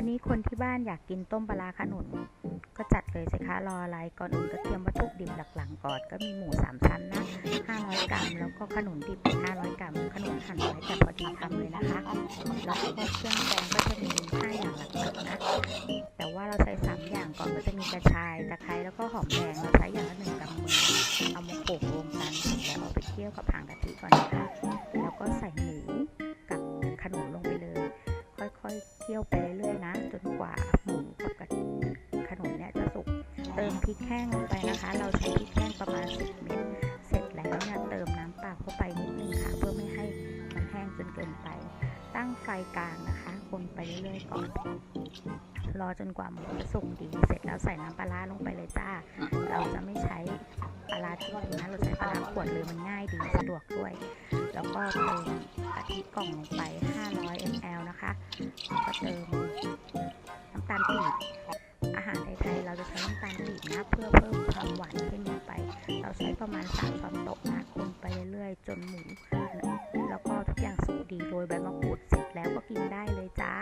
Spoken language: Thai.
วันนี้คนที่บ้านอยากกินต้มปลาขนุนก็จัดเลยสิคะรออะไรก่อนอื่นก็เตรียมวัตถุดิบหลักๆก่อนก็มีหมูสามชั้นนะ500 กรัม แล้วก็ขนุนดิบ 500 กรัม ขนุนหั่นไว้แต่พอดีคำเลยนะคะแล้วก็เครื่องแกงก็จะมี5อย่างหลักๆนะแต่ว่าเราใช้3อย่างก่อนก็จะมีกระชายตะไคร้แล้วก็หอมแดงเราใช้อย่างละหนึ่งกำมือเอามาโขลกรวมกันแล้วเอาไปเคี่ยวกับหางกะทิก่อนนะคะแล้วก็ใส่หมูกับขนุนลงไปเลย ค่อยๆเคี่ยวไปเรื่อยๆนะ นกว่าหมูกับกะขนุนเนี่ยจะสุก เติมพริกแห้งลงไปนะคะ เราใช้พริกแห้งประมาณ 10 เม็ด เสร็จแล้วเนี่ยเติมน้ำเปล่าเข้าไปนิดนึงค่ะ เพื่อไม่ให้มันแห้งจนเกินไป ตั้งไฟกลางนะคะ คนไปเรื่อยๆก่อน รอจนกว่าหมูจะสุกดี เสร็จแล้วใส่น้ำปลาร้าลงไปเลยจ้า เราจะไม่ใช้ปลาร้าที่อื่นนะเราใช้ปลาร้าขวดเลยมันง่ายดีสะดวกด้วย แล้วก็เติมกะทิกล่องลงไป 500 ml นะคะแล้วก็เติม เพื่อเพิ่มความหวานขึ้นลงไป เราใช้ประมาณ3ช้อนโต๊ะนะคนไปเรื่อยๆจนหมูแล้วก็ทุกอย่างสุกดีโรยใบมะกรูดเสร็จแล้วก็กินได้เลยจ้า